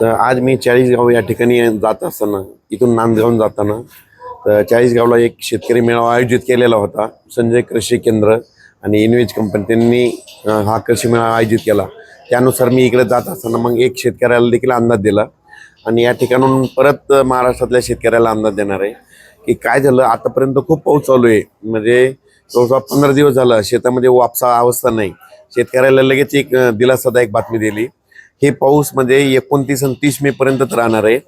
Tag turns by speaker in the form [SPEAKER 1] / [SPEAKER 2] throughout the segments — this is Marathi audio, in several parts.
[SPEAKER 1] तर आज मी चाळीसगाव या ठिकाणी जात असताना इथून नांदगावून जाताना तर चाळीसगावला एक शेतकरी मेळावा आयोजित केलेला होता संजय कृषी केंद्र आणि इनवेज कंपनी. त्यांनी हा कृषी मेळावा आयोजित केला. त्यानुसार मी इकडे जात असताना मग एक शेतकऱ्याला देखील अंदाज दिला. आणि या ठिकाणून परत महाराष्ट्रातल्या शेतकऱ्याला अंदाज देणार आहे की काय झालं आतापर्यंत खूप पाऊस चालू आहे. म्हणजे जवळजवळ पंधरा दिवस झालं शेतामध्ये वापसा अवस्था नाही. शेतकऱ्याला लगेच एक दिलासादायक बातमी दिली. हे पाऊस म्हणजे एकोणतीस आणि तीस मे पर्यंतच राहणार आहे.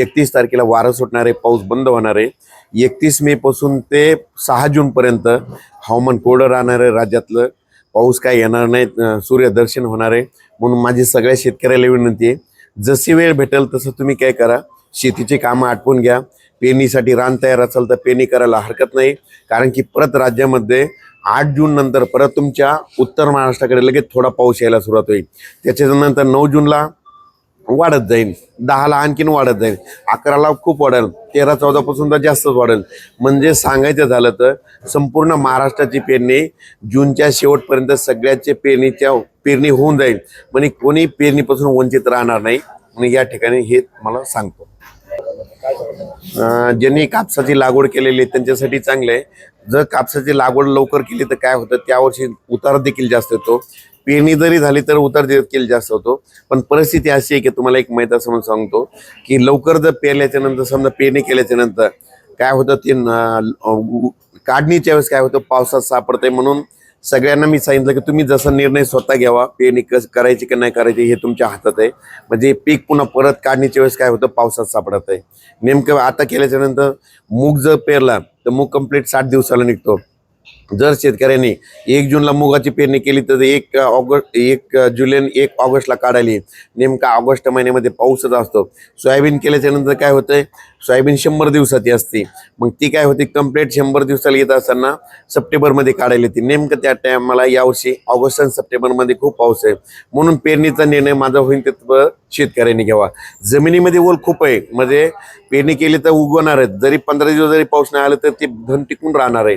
[SPEAKER 1] एकतीस तारखेला वारं सुटणार आहे पाऊस बंद होणार आहे. एकतीस मे पासून ते सहा जून पर्यंत हवामान कोरडं राहणार आहे राज्यातलं. पाऊस काय येणार नाही सूर्यदर्शन होणार आहे. म्हणून माझी सगळ्या शेतकऱ्याला विनंती आहे जशी वेळ भेटेल तसं तुम्ही काय करा शेतीची कामं आटपून घ्या. पेरणीसाठी रान तयार असेल तर पेरणी करायला हरकत नाही. कारण की परत राज्यामध्ये आठ जून नंतर परत तुमच्या उत्तर महाराष्ट्राकडे लगेच थोडा पाऊस यायला सुरुवात होईल. त्याच्यानंतर नऊ जूनला वाढत जाईल. दहाला आणखीन वाढत जाईल. अकराला खूप वाढेल. तेरा चौदापासून तर जास्तच वाढेल. म्हणजे सांगायचं झालं तर संपूर्ण महाराष्ट्राची पेरणी जूनच्या शेवटपर्यंत सगळ्याचे पेरणीच्या पेरणी होऊन जाईल. म्हणजे कोणी पेरणीपासून वंचित राहणार नाही. म्हणून या ठिकाणी हे मला सांगतो. ज्यांनी कापसाची लागवड केलेली आहे त्यांच्यासाठी चांगलं आहे. जर कापसाची लागवड लवकर केली तर काय होतं त्यावर्षी उतार देखील जास्त येतो. पेरणी जरी झाली तर उतार देखील जास्त होतो. पण परिस्थिती अशी आहे की तुम्हाला एक माहिती असं म्हणून सांगतो की लवकर जर पेरल्याच्या नंतर समजा पेरणी केल्याच्यानंतर काय होतं ते काढणीच्या वेळेस काय होतं पावसात सापडतंय म्हणून सगळ्यांना मी सांगितलं की तुम्ही जसा निर्णय स्वतः घ्यावा पेरणी कस करायची की नाही करायची हे तुमच्या हातात आहे. म्हणजे पीक पुन्हा परत काढण्याच्या वेळेस काय होतं? पावसात सापडत आहे. नेमकं आता केल्याच्यानंतर मूग जर पेरला तर मूग कंप्लीट साठ दिवसाला निघतो. जर शेतकऱ्यांनी एक जूनला मुगाची पेरणी केली तर एक ऑगस्ट एक जुलै एक ऑगस्टला काढायली. नेमका ऑगस्ट महिन्यामध्ये पाऊसच असतो. सोयाबीन केल्याच्यानंतर काय होतंय? सोयाबीन शंभर दिवसाची असते. मग ती काय होती? कंप्लीट शंभर दिवसाला येत असताना सप्टेंबरमध्ये काढायला येते नेमकं त्या टायमाला यावर्षी ऑगस्ट आणि सप्टेंबरमध्ये खूप पाऊस आहे. म्हणून पेरणीचा निर्णय माझा होईल ते शेतकऱ्यांनी घ्यावा. जमिनीमध्ये ओल खूप आहे. म्हणजे पेरणी केली तर उगवणार आहेत. जरी पंधरा दिवस जरी पाऊस नाही आला तर ते धन टिकून राहणार आहे.